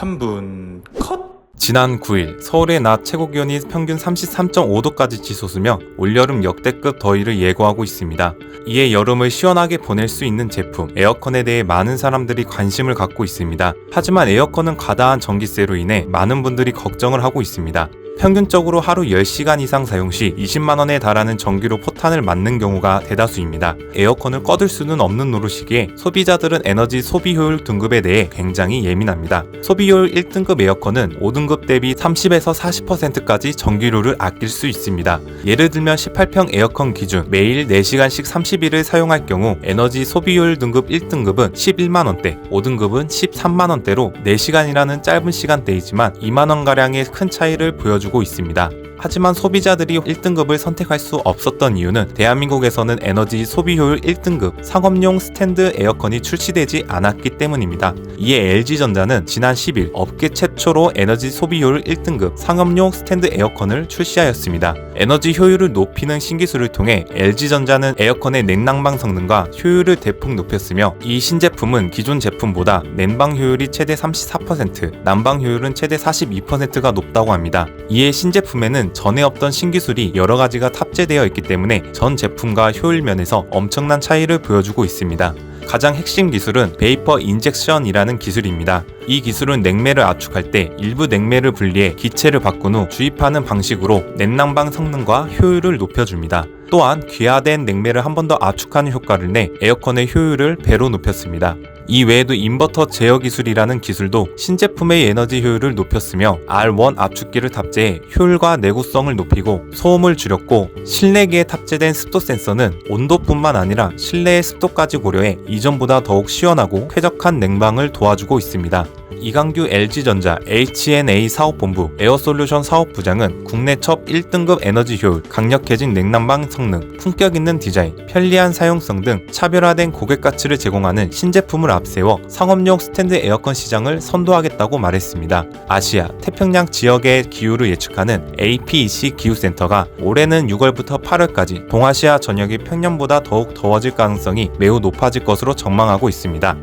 3분 컷! 지난 9일 서울의 낮 최고 기온이 평균 33.5도까지 치솟으며 올여름 역대급 더위를 예고하고 있습니다. 이에 여름을 시원하게 보낼 수 있는 제품 에어컨에 대해 많은 사람들이 관심을 갖고 있습니다. 하지만 에어컨은 과다한 전기세로 인해 많은 분들이 걱정을 하고 있습니다. 평균적으로 하루 10시간 이상 사용 시 20만원에 달하는 전기료 포탄을 맞는 경우가 대다수입니다. 에어컨을 꺼둘 수는 없는 노릇이기에 소비자들은 에너지 소비 효율 등급에 대해 굉장히 예민합니다. 소비 효율 1등급 에어컨은 5등급 대비 30에서 40%까지 전기료를 아낄 수 있습니다. 예를 들면 18평 에어컨 기준 매일 4시간씩 30일을 사용할 경우 에너지 소비 효율 등급 1등급은 11만원대, 5등급은 13만원대로 4시간이라는 짧은 시간대이지만 2만원가량의 큰 차이를 보여주고 있습니다. 하지만 소비자들이 1등급을 선택할 수 없었던 이유는 대한민국에서는 에너지 소비 효율 1등급 상업용 스탠드 에어컨이 출시되지 않았기 때문입니다. 이에 LG전자는 지난 10일 업계 최초로 에너지 소비 효율 1등급 상업용 스탠드 에어컨을 출시하였습니다. 에너지 효율을 높이는 신기술을 통해 LG전자는 에어컨의 냉난방 성능과 효율을 대폭 높였으며 이 신제품은 기존 제품보다 냉방 효율이 최대 34%, 난방 효율은 최대 42%가 높다고 합니다. 이에 신제품에는 전에 없던 신기술이 여러 가지가 탑재되어 있기 때문에 전 제품과 효율 면에서 엄청난 차이를 보여주고 있습니다. 가장 핵심 기술은 베이퍼 인젝션이라는 기술입니다. 이 기술은 냉매를 압축할 때 일부 냉매를 분리해 기체를 바꾼 후 주입하는 방식으로 냉난방 성능과 효율을 높여줍니다. 또한 귀화된 냉매를 한 번 더 압축하는 효과를 내 에어컨의 효율을 배로 높였습니다. 이 외에도 인버터 제어 기술이라는 기술도 신제품의 에너지 효율을 높였으며 R1 압축기를 탑재해 효율과 내구성을 높이고 소음을 줄였고 실내기에 탑재된 습도 센서는 온도뿐만 아니라 실내의 습도까지 고려해 이전보다 더욱 시원하고 쾌적한 냉방을 도와주고 있습니다. 이강규 LG전자 HNA 사업본부 에어솔루션 사업부장은 국내 첫 1등급 에너지 효율, 강력해진 냉난방 성능, 품격 있는 디자인, 편리한 사용성 등 차별화된 고객 가치를 제공하는 신제품을 앞 세워 상업용 스탠드 에어컨 시장을 선도하겠다고 말했습니다. 아시아, 태평양 지역의 기후를 예측하는 APEC 기후센터가 올해는 6월부터 8월까지 동아시아 전역이 평년보다 더욱 더워질 가능성이 매우 높아질 것으로 전망하고 있습니다.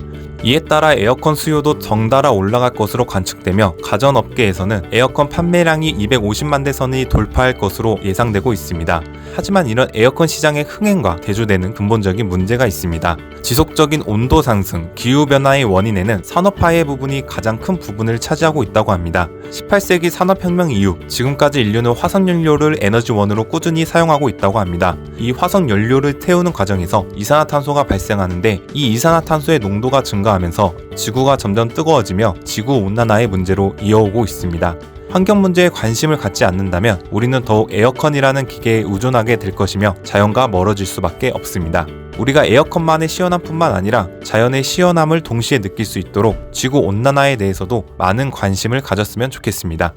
이에 따라 에어컨 수요도 덩달아 올라갈 것으로 관측되며 가전업계에서는 에어컨 판매량이 250만 대 선이 돌파할 것으로 예상되고 있습니다. 하지만 이런 에어컨 시장의 흥행과 대조되는 근본적인 문제가 있습니다. 지속적인 온도 상승, 기후 변화의 원인에는 산업화의 부분이 가장 큰 부분을 차지하고 있다고 합니다. 18세기 산업혁명 이후 지금까지 인류는 화석연료를 에너지원으로 꾸준히 사용하고 있다고 합니다. 이 화석연료를 태우는 과정에서 이산화탄소가 발생하는데 이 이산화탄소의 농도가 증가하면서 지구가 점점 뜨거워지며 지구 온난화의 문제로 이어오고 있습니다. 환경 문제에 관심을 갖지 않는다면 우리는 더욱 에어컨이라는 기계에 의존하게 될 것이며 자연과 멀어질 수밖에 없습니다. 우리가 에어컨만의 시원함뿐만 아니라 자연의 시원함을 동시에 느낄 수 있도록 지구 온난화에 대해서도 많은 관심을 가졌으면 좋겠습니다.